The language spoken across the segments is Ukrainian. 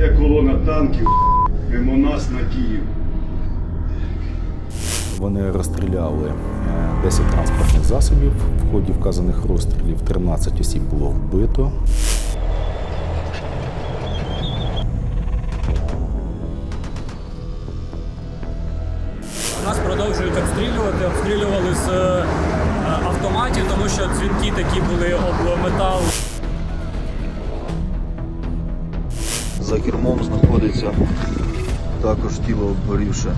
Іде колона танків мимо нас на Київ. Вони розстріляли е, 10 транспортних засобів. В ході вказаних розстрілів 13 осіб було вбито. Нас продовжують обстрілювати. Обстрілювали з е, автоматів, тому що дзвінки такі були об метал. За кермом знаходиться також тіло обгорівше.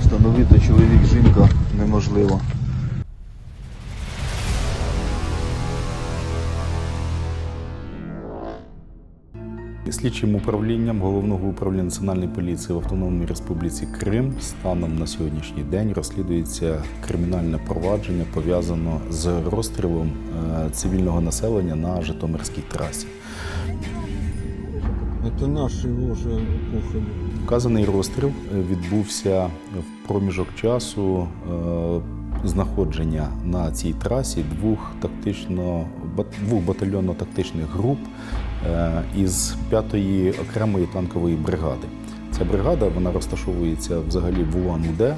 Встановити чоловік, жінка неможливо. Слідчим управлінням головного управління національної поліції в Автономній Республіці Крим станом на сьогоднішній день розслідується кримінальне провадження пов'язано з розстрілом е, цивільного населення на Житомирській трасі. Это наши уже кухали. Вказаний розстріл е, відбувся в проміжок часу е, знаходження на цій трасі двох тактично двох батальйонно-тактичних груп е, із 5-ї окремої танкової бригади. Ця бригада вона розташовується взагалі в Улан-Уде,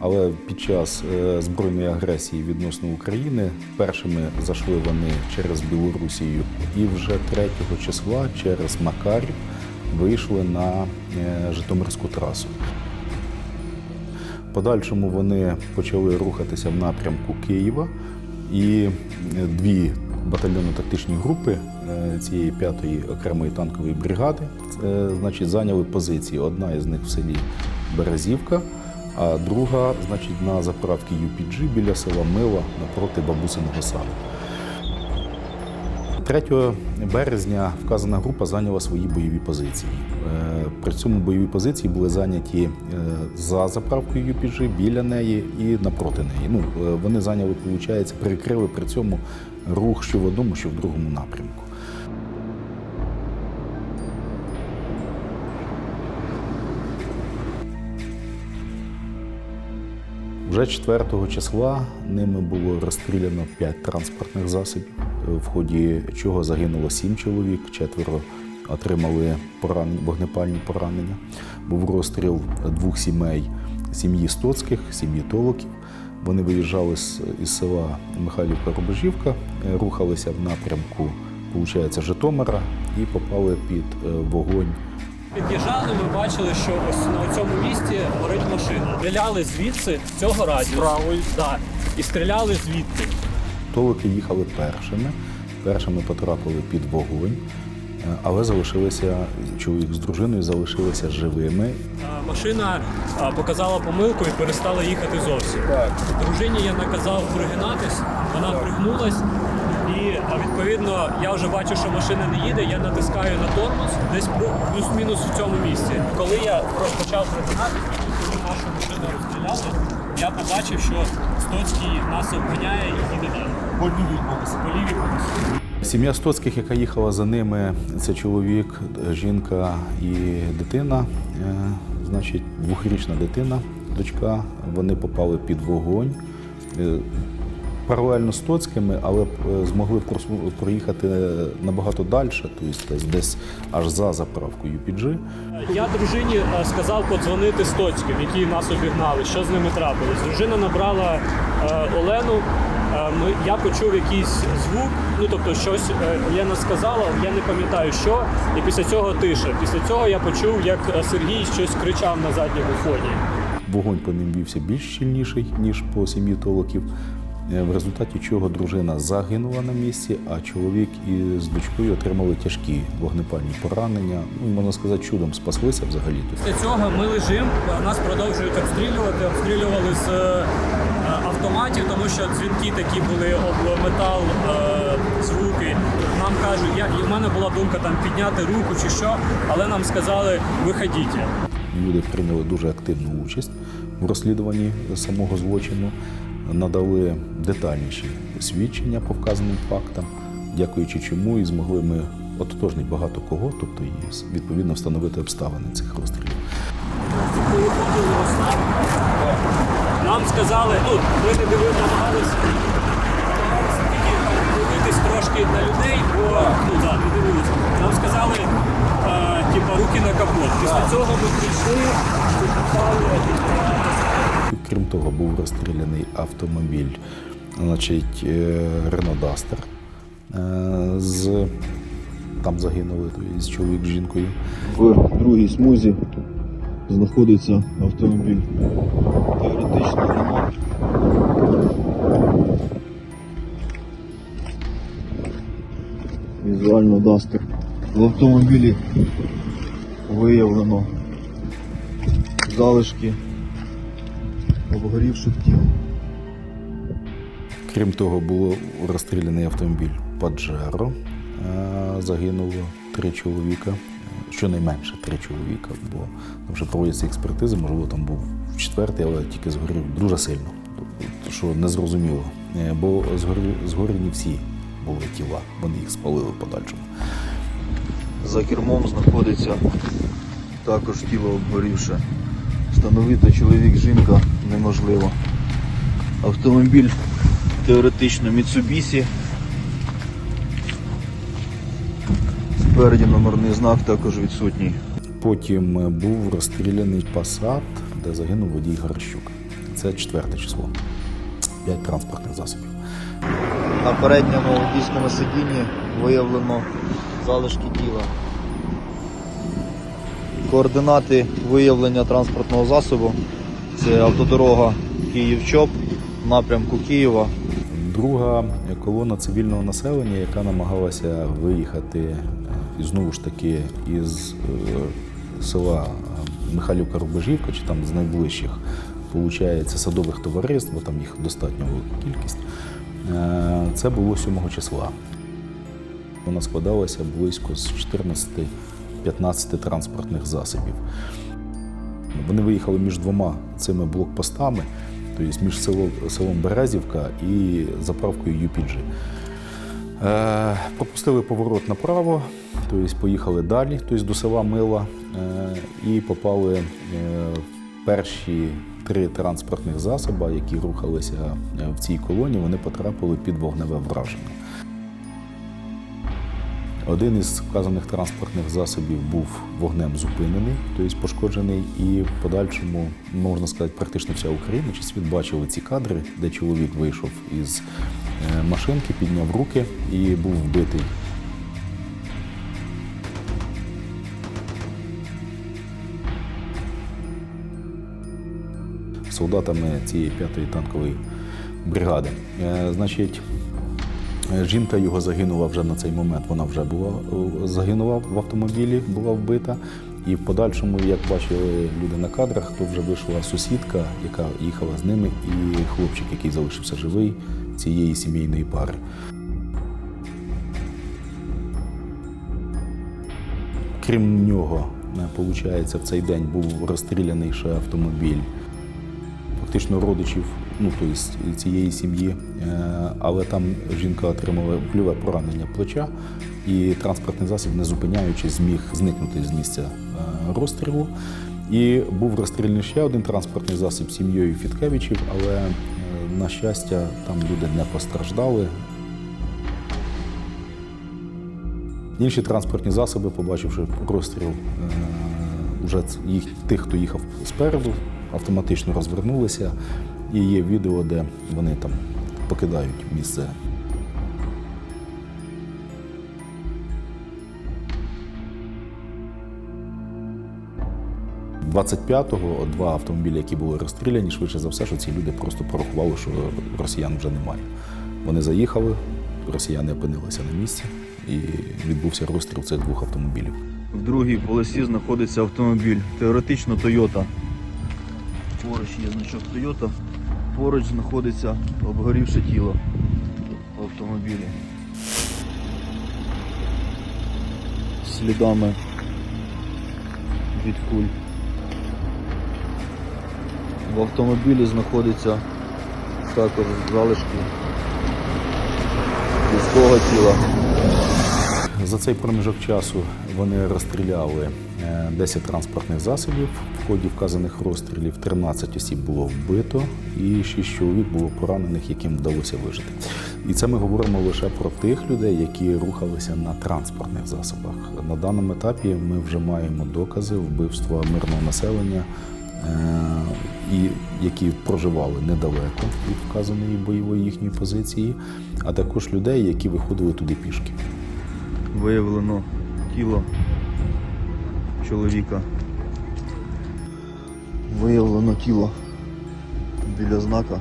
але під час е, збройної агресії відносно України першими зайшли вони через Білорусію і вже 3 числа через Макарів вийшли на е, Житомирську трасу. Подальшому вони почали рухатися в напрямку Києва, і дві батальйонно-тактичні групи е, цієї п'ятої окремої танкової бригади значить, зайняли позиції. Одна із них в селі Березівка, а друга значить, на заправці UPG біля села Мила напроти бабусиного саду. 3 березня вказана група зайняла свої бойові позиції. Е, При цьому бойові позиції були зайняті е, за заправкою UPG, біля неї і напроти неї. Ну, е, вони зайняли, виходить, перекрили при цьому рух що в одному, що в другому напрямку. Вже 4 числа ними було розстріляно 5 транспортних засобів, е, в ході чого загинуло 7 чоловік, четверо отримали поран... вогнепальні поранення. Був розстріл двох сімей сім'ї Стоцьких, сім'ї Толоків. Вони виїжджали з, із села Михайлівка-Рубежівка, е, рухалися в напрямку, виходить, Житомира і попали під е, вогонь Під'їжджали, ми бачили, що ось на цьому місці горить машина. Стріляли звідси, з цього радіусу. Да. І стріляли звідти. Толики їхали першими, першими потрапили під вогонь, але залишилися чоловік з дружиною залишилися живими. Машина показала помилку і перестала їхати зовсім. Дружині я наказав пригинатись, вона пригнулась. І відповідно я вже бачу, що машина не їде. Я натискаю на тормоз десь плюс-мінус в цьому місці. Коли я почав пригинатись, коли нашу машину розстріляли, я побачив, що Стоцький нас обганяє і їде далі. По лівій повністю. Сім'я Стоцьких, яка їхала за ними, це чоловік, жінка і дитина. Е, Значить, двохрічна дитина, дочка. Вони попали під вогонь. Е, Паралельно з Стоцькими, але е, змогли проїхати набагато далі, тобто десь аж за заправкою UPG. Я дружині сказав подзвонити Стоцьким, які нас обігнали, що з ними трапилось. Дружина набрала Олену. Е, я почув якийсь звук, ну тобто щось е, Лена сказала, я не пам'ятаю що, і після цього тиша. Після цього я почув, як е, Сергій щось кричав на задньому фоні. Вогонь по ним вівся більш щільніший, ніж по сім'ї Толоків, в результаті чого дружина загинула на місці, а чоловік із дочкою отримали тяжкі вогнепальні поранення. Ну, можна сказати, чудом спаслися взагалі. Після цього ми лежимо, нас продовжують обстрілювати, обстрілювали з е, автоматів, тому що дзвінки такі були об метал, е, звуки. Нам кажуть, я, і в мене була думка там підняти руку чи що, але нам сказали, виходіть. Люди прийняли дуже активну участь в розслідуванні самого злочину, надали детальніші свідчення по вказаним фактам, дякуючи чому і змогли ми ототожнити багато кого, тобто і відповідно встановити обставини цих розстрілів. Нам сказали, ну, ми не дивилися, намагалися дивитись трошки на людей, бо ну, да, не дивилися. Нам сказали, е, типа, руки на От, після цього ми прийшли, шукали Крім того, був розстріляний автомобіль, значить, Duster. Е, З, там загинули тобто, чоловік з жінкою. В другій смузі знаходиться автомобіль. Теоретично ремонт. Візуально дастер. В автомобілі виявлено залишки обгорівших тіл. Крім того, було розстріляний автомобіль Паджеро. Загинуло три чоловіка, е, щонайменше три чоловіка, бо там вже проводяться експертизи, можливо, там був четвертий, але тільки згорів дуже сильно. Тобто, Що не зрозуміло. Е, Бо згорені всі були тіла, вони їх спалили в подальшому. За кермом знаходиться також тіло обгорівше. Встановити чоловік жінка неможливо. Автомобіль теоретично Mitsubishi. Спереді номерний знак також відсутній. Потім е, був розстріляний Passat, де загинув водій Гарщук. Це четверте число. П'ять транспортних засобів. На передньому водійському сидінні виявлено залишки тіла. Координати виявлення транспортного засобу це автодорога Київ-Чоп в напрямку Києва. Друга колона цивільного населення, яка намагалася виїхати е, і знову ж таки із е, села е, Михайлівка Рубежівка, чи там з найближчих, получається, садових товариств, бо там їх достатньо велика кількість. Це було 7 числа. Вона складалася близько з 14-15 транспортних засобів. Вони виїхали між двома цими блокпостами, тобто між селом, Березівка і заправкою UPG. Е, пропустили поворот направо, тобто поїхали далі, тобто до села Мила, е, і попали е, в перші три транспортних засоби, які рухалися в цій колоні, вони потрапили під вогневе враження. Один із вказаних транспортних засобів був вогнем зупинений, тобто пошкоджений, і в подальшому, можна сказати, практично вся Україна чи світ бачили ці кадри, де чоловік вийшов із е, машинки, підняв руки і був вбитий. Солдатами цієї п'ятої танкової бригади. Е, Значить, Жінка його загинула вже на цей момент. Вона вже була е, загинула в автомобілі, була вбита. І в подальшому, як бачили люди на кадрах, то вже вийшла сусідка, яка їхала з ними, і хлопчик, який залишився живий цієї сімейної пари. Крім нього, виходить, в цей день був розстріляний ще автомобіль фактично родичів ну, тобто цієї сім'ї, Е, але там жінка отримала плюве поранення плеча, і транспортний засіб, не зупиняючись, зміг зникнути з місця е, розстрілу. І був розстріляний ще один транспортний засіб сім'єю Фіткевичів, але, е, на щастя, там люди не постраждали. Інші транспортні засоби, побачивши розстріл, е, ц- їх, тих, хто їхав спереду, автоматично розвернулися. І є відео, де вони там покидають місце. – 25-го два автомобілі, які були розстріляні, швидше за все, що ці люди просто порахували, що росіян вже немає. Вони заїхали, росіяни опинилися на місці, і відбувся розстріл цих двох автомобілів. В другій полосі знаходиться автомобіль. Теоретично Toyota. Поруч є значок Toyota. Поруч знаходиться обгорівше тіло в автомобілі. Слідами від куль. В автомобілі знаходиться також залишки людського тіла. За цей проміжок часу вони розстріляли е, 10 транспортних засобів. В ході вказаних розстрілів 13 осіб було вбито і 6 чоловік було поранених, яким вдалося вижити. І це ми говоримо лише про тих людей, які рухалися на транспортних засобах. На даному етапі ми вже маємо докази вбивства мирного населення, е, і які проживали недалеко від вказаної бойової їхньої позиції, а також людей, які виходили туди пішки. Виявлено тіло чоловіка. Виявлено тіло біля знака.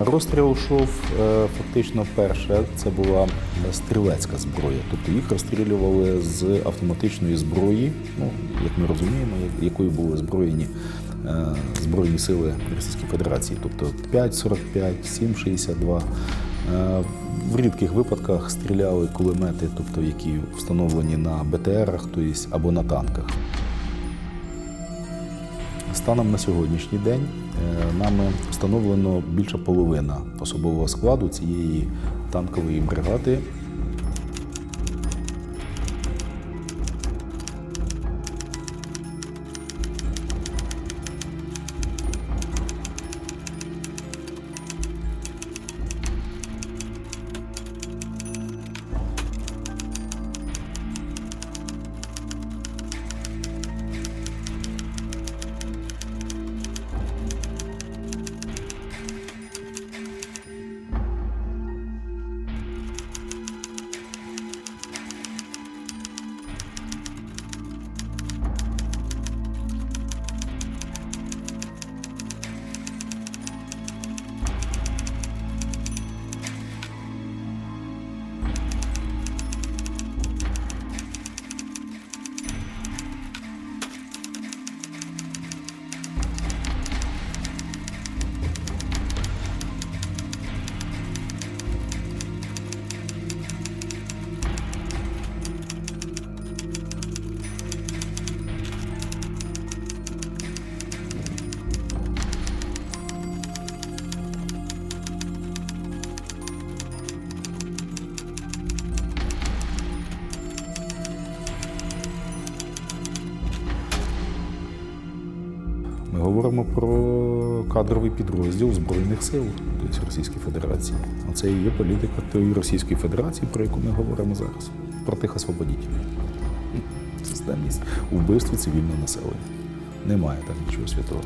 Розстріл йшов е, фактично перше. Це була стрілецька зброя. Тобто їх розстрілювали з автоматичної зброї, ну як ми розуміємо, якою були озброєні е, Збройні сили Російської Федерації, тобто 5,45, 7,62. Е, В рідких випадках стріляли кулемети, тобто які встановлені на БТРах, тобто або на танках. Станом на сьогоднішній день е, нами встановлено більше половина особового складу цієї танкової бригади. Говоримо про кадровий підрозділ Збройних сил тобто Російської Федерації. Оце і є політика тої Російської Федерації, про яку ми говоримо зараз. Про тих освободітелів. Системність у вбивстві цивільного населення. Немає там нічого святого.